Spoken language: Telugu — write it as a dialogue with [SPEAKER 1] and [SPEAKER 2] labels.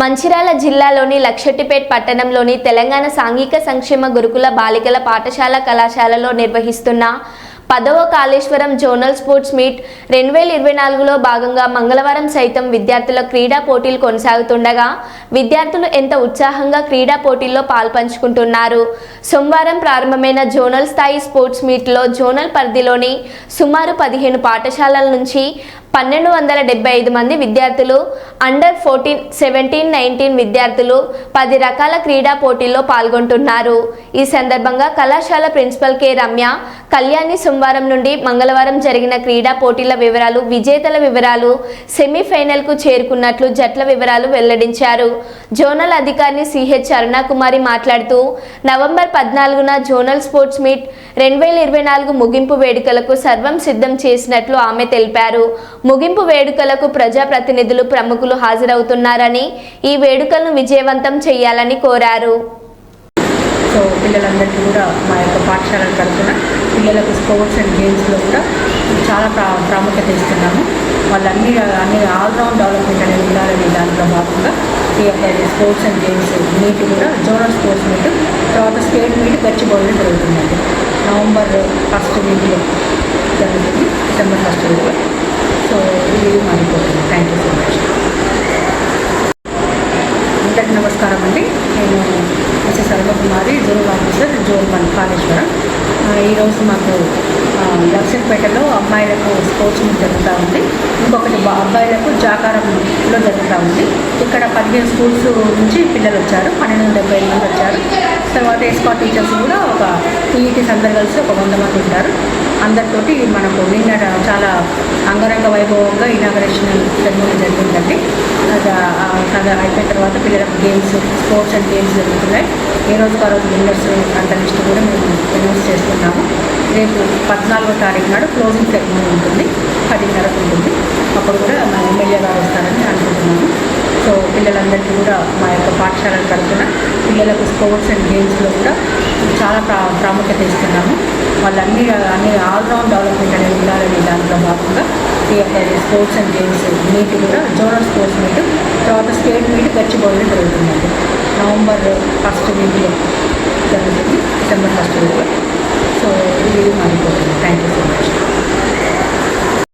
[SPEAKER 1] మంచిర్యాల జిల్లాలోని లక్షెట్టిపేట్ పట్టణంలోని తెలంగాణ సాంఘిక సంక్షేమ గురుకుల బాలికల పాఠశాల కళాశాలలో నిర్వహిస్తున్న పదవ కాళేశ్వరం జోనల్ స్పోర్ట్స్ మీట్ రెండు వేల ఇరవై నాలుగులో భాగంగా మంగళవారం సైతం విద్యార్థుల క్రీడా పోటీలు కొనసాగుతుండగా విద్యార్థులు ఎంత ఉత్సాహంగా క్రీడా పోటీల్లో పాల్పంచుకుంటున్నారు? సోమవారం ప్రారంభమైన జోనల్ స్థాయి స్పోర్ట్స్ మీట్లో జోనల్ పరిధిలోని సుమారు పదిహేను పాఠశాలల నుంచి పన్నెండు వందల డెబ్బై ఐదు మంది విద్యార్థులు అండర్ ఫోర్టీన్ సెవెంటీన్ నైన్టీన్ విద్యార్థులు పది రకాల క్రీడా పోటీల్లో పాల్గొంటున్నారు. ఈ సందర్భంగా కళాశాల ప్రిన్సిపల్ కె. రమ్య కళ్యాణి సోమవారం నుండి మంగళవారం జరిగిన క్రీడా పోటీల వివరాలు విజేతల వివరాలు సెమీఫైనల్కు చేరుకున్నట్లు జట్ల వివరాలు వెల్లడించారు. జోనల్ అధికారిని సిహెచ్ అరుణాకుమారి మాట్లాడుతూ నవంబర్ పద్నాలుగున జోనల్ స్పోర్ట్స్ మీట్ రెండు వేల ఇరవై నాలుగు ముగింపు వేడుకలకు సర్వం సిద్ధం చేసినట్లు ఆమె తెలిపారు. ముగింపు వేడుకలకు ప్రజాప్రతినిధులు ప్రముఖులు హాజరవుతున్నారని ఈ వేడుకలను విజయవంతం చేయాలని కోరారు.
[SPEAKER 2] సో పిల్లలందరికీ కూడా మా యొక్క పాఠశాల తరఫున పిల్లలకు స్పోర్ట్స్ అండ్ గేమ్స్లో కూడా చాలా ప్రా ప్రాముఖ్యత ఇస్తున్నాము. వాళ్ళన్ని అన్ని ఆల్రౌండ్ డెవలప్మెంట్ అనేది ఉండాలనే దాంట్లో భాగంగా ఈ యొక్క స్పోర్ట్స్ అండ్ గేమ్స్ మీట్ కూడా జోనల్ స్పోర్ట్స్ మీట్ తర్వాత స్టేట్ మీట్ గచ్చిబౌలిలో జరుగుతుందండి. నవంబర్ ఫస్ట్ వీక్లో జరుగుతుంది డిసెంబర్ ఫస్ట్ వీక్లో. సో ఇది మారిపోతుంది. థ్యాంక్ యూ సో మచ్ అందరికీ నమస్కారం అండి. నేను Mrs Arunakumari zone officer zone one Kaleshwaram. ఈరోజు మాకు లక్ష్మీపేటలో అమ్మాయిలకు స్పోర్ట్స్ మీట్ జరుగుతూ ఉంది. ఇంకొకటి అబ్బాయిలకు జాకారంలో జరుగుతూ ఉంది. ఇక్కడ పదిహేను స్కూల్స్ నుంచి పిల్లలు వచ్చారు. పన్నెండు డెబ్బై మంది వచ్చారు. తర్వాత ఎస్కా టీచర్స్ కూడా ఒక టీఈటీస్ అందరు కలిసి ఒక వంద మంది ఉంటారు. అందరితోటి మనకు నిన్న చాలా అంగరంగ వైభవంగా ఇనాగరేషన్ సెరమోనీ జరిగిందండి. అది ఆ- అయిపోయిన తర్వాత పిల్లలకు గేమ్స్ స్పోర్ట్స్ అండ్ గేమ్స్ జరుగుతున్నాయి. ఏ రోజుకు ఆ రోజు విన్నర్స్ అంత లిస్ట్ కూడా మేము అనౌన్స్ చేస్తున్నాము. రేపు పద్నాలుగో తారీఖు నాడు క్లోజింగ్ సెరమోనీ ఉంటుంది. పదిన్నరకు ఉంటుంది. అప్పుడు కూడా మన ఎమ్మెల్యే గారు సో పిల్లలందరికీ కూడా మా యొక్క పాఠశాలల తరఫున పిల్లలకు స్పోర్ట్స్ అండ్ గేమ్స్లో కూడా చాలా ప్రా ప్రాముఖ్యత ఇస్తున్నాము. వాళ్ళన్ని అన్ని ఆల్రౌండ్ డెవలప్మెంట్ అనేది ఉండాలనే దాంట్లో భాగంగా ఈ యొక్క స్పోర్ట్స్ అండ్ గేమ్స్ మీట్ కూడా జోనల్ స్పోర్ట్స్ మీట్ తర్వాత స్టేట్ మీట్ గచ్చిబౌలిలో జరుగుతుందండి. నవంబర్ ఫస్ట్ వీక్లో జరుగుతుంది. డిసెంబర్ ఫస్ట్ వీక్లో. సో ఇది మారిపోతుంది థ్యాంక్ యూ సో మచ్.